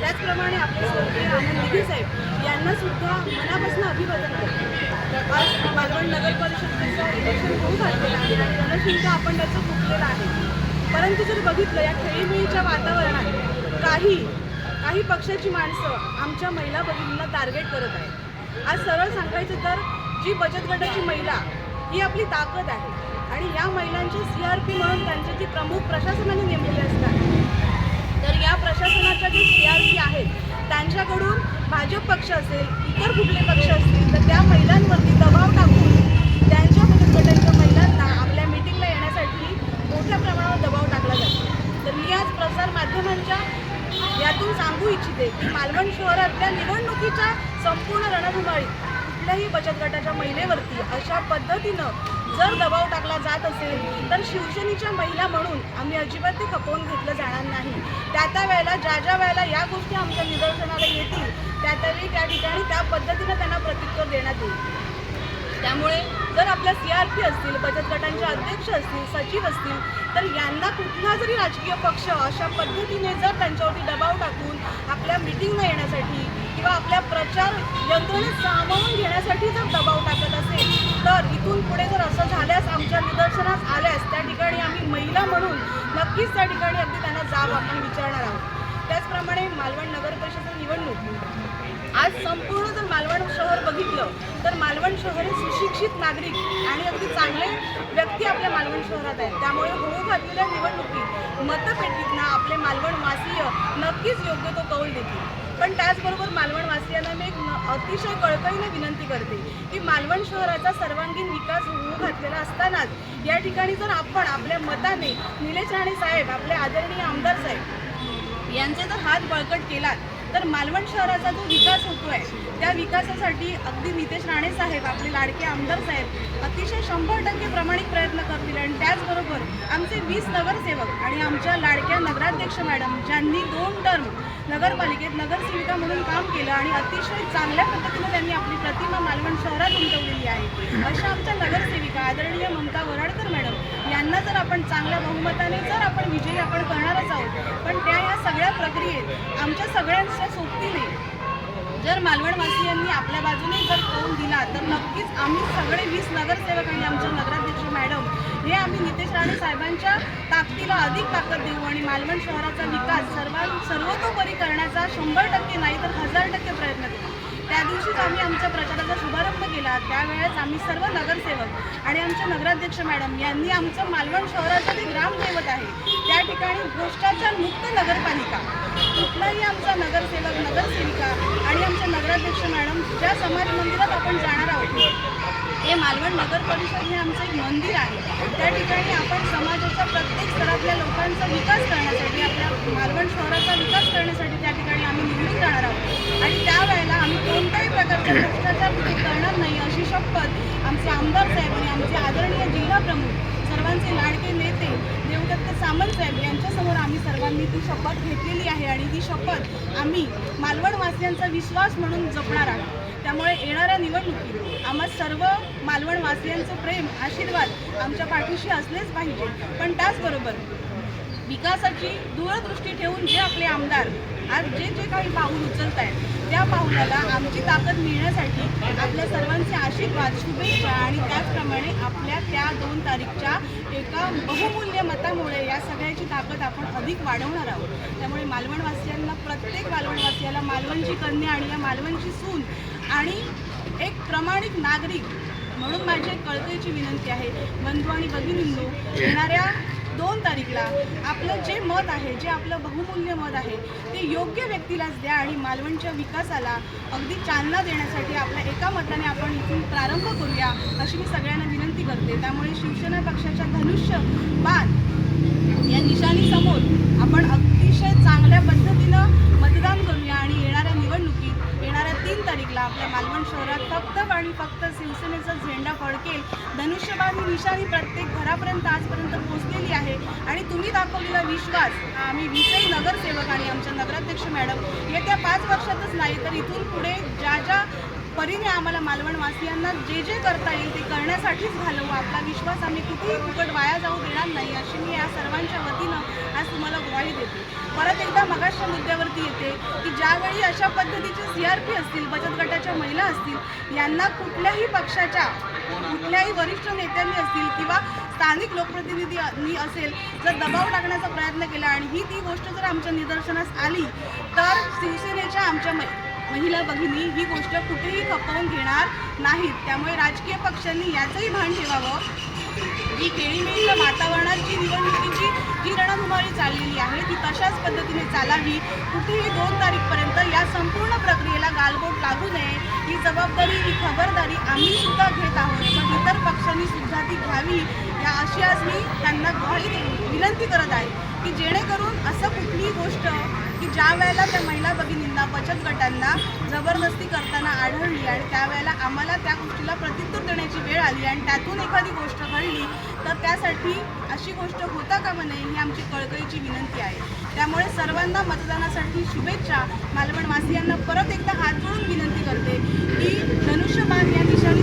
त्याचप्रमाणे आपले स्वर्गीय आनंद साहेब यांना सुद्धा मनापासून अभिवादन करतो. आज मालवण नगर परिषदेचं इलेक्शन होऊ घातलेलं आहे. आणि रणशिंग आपण त्याचं फुटलेलं आहे. परंतु जर बघितलं या खेळीमेळीच्या वातावरणात काही काही पक्षाची माणसं आमच्या महिला भगिनींना टार्गेट करत आहेत. आज सरळ सांगायचं तर जी बचत गटाची महिला ही आपली ताकद आहे. आणि या महिलांची सी आर पी म्हणून त्यांचे जी प्रमुख प्रशासनाने नेमलेले असतात तर या प्रशासनाच्या जे सी आर पी आहेत त्यांच्याकडून भाजप पक्ष असेल इतर कुठले पक्ष असतील तर त्या महिलांवरती दबाव टाकून त्यांच्या बचत गटाच्या महिलांना आपल्या मिटिंगला येण्यासाठी मोठ्या प्रमाणावर दबाव टाकला जातो तर मी आज प्रसार माध्यमांच्या यातून सांगू इच्छिते की मालवण शहरातल्या निवडणुकीच्या संपूर्ण रणधुमाळीत कुठल्याही बचत गटाच्या महिलेवरती अशा पद्धतीनं जर दबाव टाकला जात असेल तर शिवसेनेच्या महिला म्हणून आम्ही अजिबात ते खपवून घेतलं जाणार नाही. त्या त्या वेळेला ज्या ज्या वेळेला या गोष्टी आमच्या निदर्शनाला येतील त्या त्यावेळी त्या ठिकाणी त्या पद्धतीनं त्यांना प्रत्युत्तर देण्यात येईल. त्यामुळे जर आपल्या सी आर पी असतील बचत गटांचे अध्यक्ष असतील सचिव असतील तर यांना कुठला जरी राजकीय पक्ष अशा पद्धतीने जर त्यांच्यावरती दबाव टाकून आपल्या मिटिंगला येण्यासाठी किंवा आपल्या प्रचार यंत्रणेत सामावून घेण्यासाठी जर दबाव टाकत असेल तर इथून पुढे जर असं झाल्यास आमच्या निदर्शनास आल्यास त्या ठिकाणी आम्ही महिला म्हणून नक्कीच त्या ठिकाणी अगदी त्यांना जाब आपण विचारणार आहोत. त्याचप्रमाणे मालवण नगर परिषदेची निवडणूक. आज संपूर्ण जर मालवण मालवण शहर हे सुशिक्षित नागरिक आणि अगदी चांगले व्यक्ती आपल्या मालवण शहरात आहेत. त्यामुळे होऊ घातलेल्या निवडणुकीत मतपेटीतनं आपले मालवणवासीय नक्कीच योग्य तो कौल देतील. पण त्याचबरोबर मालवणवासियांना मी एक अतिशय कळकळीने विनंती करते की मालवण शहराचा सर्वांगीण विकास होऊ घातलेला असतानाच या ठिकाणी जर आपण आपल्या मताने निलेश राणे साहेब आपले आदरणीय आमदार साहेब यांचे जर हात बळकट केलात तर मालवण शहराचा जो विकास होतोय त्या विकासासाठी अगदी नितेश राणे साहेब आपले लाडके आमदार साहेब अतिशय शंभर टक्के प्रामाणिक प्रयत्न करतील आणि त्याचबरोबर आमचे वीस नगरसेवक आणि आमच्या लाडक्या नगराध्यक्ष मॅडम ज्यांनी दोन टर्म नगरपालिकेत नगरसेविका म्हणून काम केलं आणि अतिशय चांगल्या पद्धतीने त्यांनी आपली प्रतिमा मालवण शहरात उमटवलेली आहे. अशा आमच्या नगरसेविका आदरणीय ममता वराडकर मॅडम यांना जर आपण चांगल्या बहुमताने जर आपण विजयी आपण करणारच आहोत पण त्या या सगळ्या प्रक्रियेत आमच्या सगळ्यांच्या सोबतीने जर मालवणवासियांनी आपल्या बाजूने जर कौल दिला तर नक्कीच आम्ही सगळे वीस नगरसेवक आणि आमचे नगराध्यक्ष मॅडम हे आम्ही नितेश राणे साहेबांच्या ताकदीला अधिक ताकद देऊ आणि मालवण शहराचा विकास सर्वां सर्वतोपरी करण्याचा शंभर टक्के नाही तर हजार टक्के प्रयत्न करू. त्या दिवशीच आम्ही आमच्या प्रचाराचा शुभारंभ केला. त्यावेळेस आम्ही सर्व नगरसेवक आणि आमचे नगराध्यक्ष मॅडम यांनी आमचं मालवण शहराचं जे ग्रामदैवत आहे. त्या ठिकाणी भ्रष्टाचार मुक्त नगरपालिका कुठलाही आमचा नगरसेवक नगरसेविका आणि आमचे नगराध्यक्ष मॅडम ज्या समाज मंदिरात आपण जाणार आहोत हे मालवण नगर परिषद हे आमचं एक मंदिर आहे. त्या ठिकाणी आपण समाजाच्या प्रत्येक स्तरातल्या लोकांचा विकास करण्यासाठी कोणत्याही भ्रष्टाचार तिथे करणार नाही अशी शपथ आमचे आमदार साहेब आणि आमचे आदरणीय जिल्हा प्रमुख सर्वांचे लाडके नेते देवदत्त सामंत साहेब यांच्यासमोर आम्ही सर्वांनी ती शपथ घेतलेली आहे आणि ती शपथ आम्ही मालवणवासियांचा विश्वास म्हणून जपणार आहोत. त्यामुळे येणाऱ्या निवडणुकीत आम्हा सर्व मालवणवासियांचं प्रेम आशीर्वाद आमच्या पाठीशी असलेच पाहिजे. पण त्याचबरोबर विकासाची दूरदृष्टी ठेवून जे आपले आमदार आज जे जे काही पाऊल उचलत आहेत त्या पाऊलाला आमची ताकद मिळण्यासाठी आपल्या सर्वांचे आशीर्वाद शुभेच्छा आणि त्याचप्रमाणे आपल्या त्या दोन तारीखच्या एका बहुमूल्य मतामुळे या सगळ्याची ताकद आपण अधिक वाढवणार आहोत. त्यामुळे मालवणवासियांना प्रत्येक मालवणवासियाला मालवणची कन्या आणि या मालवणची सून आणि एक प्रामाणिक नागरिक म्हणून माझी एक कळकळीची विनंती आहे. बंधू आणि भगिनींनो येणाऱ्या दोन तारीखला आपलं जे मत आहे जे आपलं बहुमूल्य मत आहे ते योग्य व्यक्तीलाच द्या आणि मालवणच्या विकासाला अगदी चालना देण्यासाठी आपल्या एका मताने आपण इथून प्रारंभ करूया अशी मी सगळ्यांना विनंती करते. त्यामुळे शिवसेना पक्षाच्या धनुष्य बाण या निशाणीसमोर आपण अतिशय चांगल्या पद्धतीनं मतदान करूया आणि येणाऱ्या निवडणुकीत येणाऱ्या तीन तारीखला आपल्या मालवण शहरात फक्त आणि फक्त शिवसेनेचा झेंडा फडकेल धनुष्यबाण ही विषारी प्रत्येक घरापर्यंत आजपर्यंत पोहोचलेली आहे. आणि तुम्ही दाखवलेला विश्वास आम्ही विषयी नगरसेवक आणि आमच्या नगराध्यक्ष मॅडम येत्या पाच वर्षातच नाही तर इथून पुढे ज्या ज्या परीने आम्हाला मालवणवासियांना जे जे करता येईल ते करण्यासाठीच घालवू. आपला विश्वास आम्ही कुठेही फुकट वाया जाऊ देणार नाही अशी मी या सर्वांच्या वतीनं आज तुम्हाला ग्वाही देते. परत एकदा मगाशच्या मुद्द्यावरती येते की ज्यावेळी अशा पद्धतीचे सी आर पी असतील बचत गटाच्या महिला असतील यांना कुठल्याही पक्षाच्या कुठल्याही वरिष्ठ नेत्यांनी असतील किंवा स्थानिक लोकप्रतिनिधींनी असेल जर दबाव टाकण्याचा प्रयत्न केला आणि ही ती गोष्ट जर आमच्या निदर्शनास आली तर शिवसेनेच्या आमच्या मै महिला भगिनी ही गोष्ट कुठेही खपवून घेणार नाहीत. त्यामुळे राजकीय पक्षांनी याचंही भान ठेवावं. ही केळीमेळीच्या वातावरणात जी निवडणुकीची जी रणधुमाळी चाललेली आहे ती तशाच पद्धतीने चालावी. कुठेही दोन तारीखपर्यंत या संपूर्ण प्रक्रियेला गालबोट लागू नये. ही जबाबदारी ही खबरदारी आम्ही सुद्धा घेत आहोत. पण इतर पक्षांनी सुद्धा ती घ्यावी. या अशी आज मी त्यांना ग्वाही विनंती करत आहे की जेणेकरून असं कुठलीही गोष्ट की ज्या वेळेला त्या महिला भगिनींना बचत गटांना जबरदस्ती करताना आढळली आणि त्यावेळेला आम्हाला त्या गोष्टीला प्रत्युत्तर देण्याची वेळ आली आणि त्यातून एखादी गोष्ट घडली तर त्यासाठी अशी गोष्ट होता कामा नये ही आमची कळकळीची विनंती आहे. त्यामुळे सर्वांना मतदानासाठी शुभेच्छा. मालवणवासियांना परत एकदा हात जोडून विनंती करते की धनुष्यबाण या निशाणी